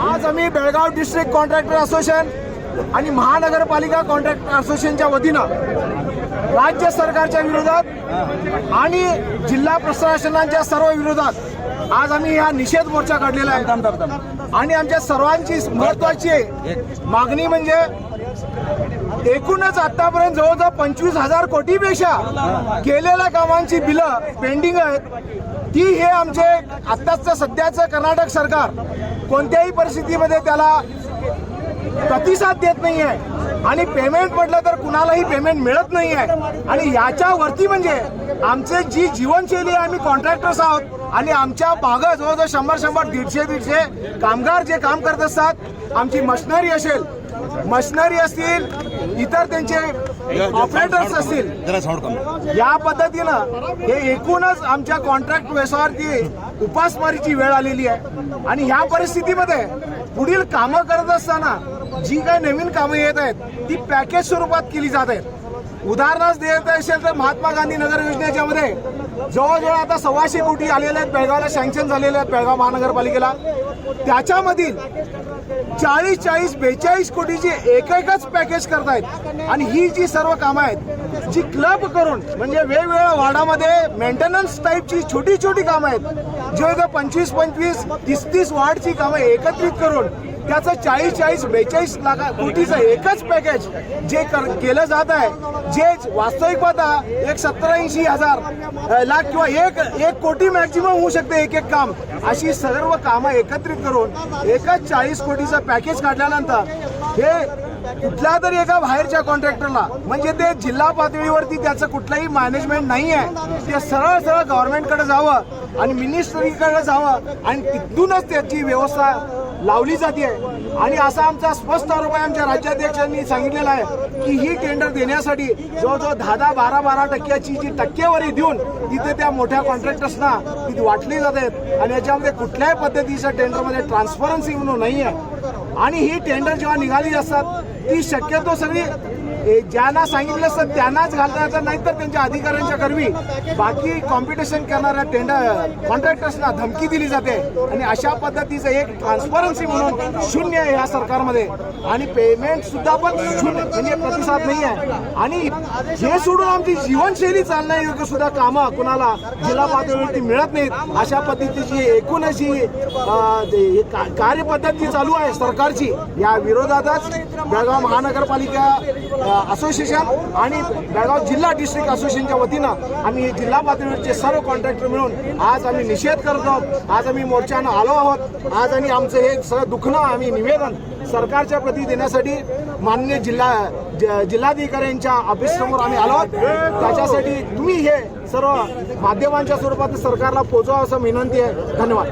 आज आम्ही Belgaum district contractor association आणि महानगरपालिका कॉन्ट्रॅक्टर असोसिएशनच्या वतीनं राज्य सरकारच्या विरोधात आणि जिल्हा प्रशासनाच्या सर्व विरोधात आज आम्ही हा निषेध मोर्चा काढलेला आहे. आणि आमच्या सर्वांची महत्वाची मागणी म्हणजे एकूणच आतापर्यंत जवळजवळ पंचवीस हजार कोटीपेक्षा केलेल्या कामांची बिलं पेंडिंग आहेत. ती हे आमचे आत्ताचं सध्याचं कर्नाटक सरकार कोणत्याही परिस्थितीमध्ये त्याला प्रतिसाद देत नाही आहे आणि पेमेंट म्हटलं तर कुणालाही पेमेंट मिळत नाही आहे आणि याच्यावरती म्हणजे आमचे जी जीवनशैली आहे आम्ही कॉन्ट्रॅक्टर्स आहोत. आणि आमच्या भागात जवळजवळ शंभर शंभर दीडशे दीडशे कामगार जे काम करत असतात आमची मशिनरी असेल मशिनरी असतील इतर त्यांचे ऑपरेटर्स असतील. जरा साऊंड कमी. या पद्धतीनं हे एकूणच आमच्या कॉन्ट्रॅक्ट व्यवसायावरती उपासमारीची वेळ आलेली आहे. आणि ह्या परिस्थितीमध्ये पुढील कामं करत असताना जी काही नवीन कामं येत आहेत ती पॅकेज स्वरूपात केली जात आहेत. उदाहरणार्थ देत असेल तर महात्मा गांधी नगर योजनेच्या मध्ये जवळजवळ आता सव्वाशे कोटी आलेले आहेत. बेळगावला सँक्शन झालेले आहेत बेळगाव महानगरपालिकेला. त्याच्यामधील चाळीस चाळीस बेचाळीस कोटीची एक एकच पॅकेज करतायत. आणि ही जी सर्व कामं आहेत जी क्लब करून म्हणजे वेगवेगळ्या वार्डामध्ये मेंटेनन्स टाईपची छोटी छोटी कामं आहेत. जे पंचवीस पंचवीस तीस तीस वार्डची कामं एकत्रित करून त्याचं चाळीस चाळीस बेचाळीस लाखा कोटीचं एकच पॅकेज जे कर- केलं जात आहे. जे वास्तविक पाहता एक सत्तर ऐंशी हजार लाख किंवा एक एक कोटी मॅक्झिमम होऊ शकते एक एक काम. अशी सर्व कामं एकत्रित करून एकच चाळीस कोटीचं पॅकेज काढल्यानंतर हे कुठल्या तरी एका बाहेरच्या कॉन्ट्रॅक्टरला म्हणजे ते जिल्हा पातळीवरती त्याचं कुठलंही मॅनेजमेंट नाही आहे. ते सरळ सरळ गव्हर्नमेंटकडे जावं आणि मिनिस्ट्रीकडे जावं आणि तिथूनच त्याची व्यवस्था लावली जाते. आणि असा आमचा स्पष्ट आरोप आहे आमच्या राज्याध्यक्षांनी सांगितलेला आहे की ही टेंडर देण्यासाठी जवळजवळ दहा दहा बारा बारा टक्क्याची जी टक्केवारी देऊन तिथे त्या मोठ्या कॉन्ट्रॅक्टर्सना ती वाटली जात. आहेत आणि याच्यामध्ये कुठल्याही पद्धतीच्या टेंडरमध्ये ट्रान्सपरन्सी म्हणून नाही आहे आणि ही टेंडर जेव्हा निघाली असतात ती शक्यतो सगळी ज्यांना सांगितलं असतं त्यांनाच घालता नाही नाहीतर त्यांच्या अधिकाऱ्यांच्या कर्मी बाकी कॉम्पिटिशन करणाऱ्या टेंडर कॉन्ट्रॅक्टर्सना धमकी दिली जाते. आणि अशा पद्धतीचं एक ट्रान्सपरन्सी म्हणून शून्य आहे ह्या सरकारमध्ये. आणि पेमेंट सुद्धा पण शून्य म्हणजे प्रतिसाद नाही आहे. आणि हे सोडून आमची जीवनशैली चालण्यायोग्य सुद्धा कामं कुणाला जिल्हा पातळीवरती मिळत नाहीत. अशा पद्धतीची एकूण अशी कार्यपद्धती चालू आहे सरकारची. या विरोधातच बेळगाव महानगरपालिका असोसिएशन आणि बेळगाव जिल्हा डिस्ट्रिक्ट असोसिएशनच्या वतीनं आम्ही हे जिल्हा पातळीवरचे सर्व कॉन्ट्रॅक्टर मिळून आज आम्ही निषेध करतो आहोत. आज आम्ही मोर्चानं आलो आहोत. आज आणि आमचं हे सगळं दुखणं आम्ही निवेदन सरकारच्या प्रती देण्यासाठी मान्य जिल्हा ज- जिल्हाधिकाऱ्यांच्या ऑफिससमोर आम्ही आलो आहोत. त्याच्यासाठी तुम्ही हे सर्व माध्यमांच्या स्वरूपात सरकारला पोहोचवा असं विनंती आहे. धन्यवाद.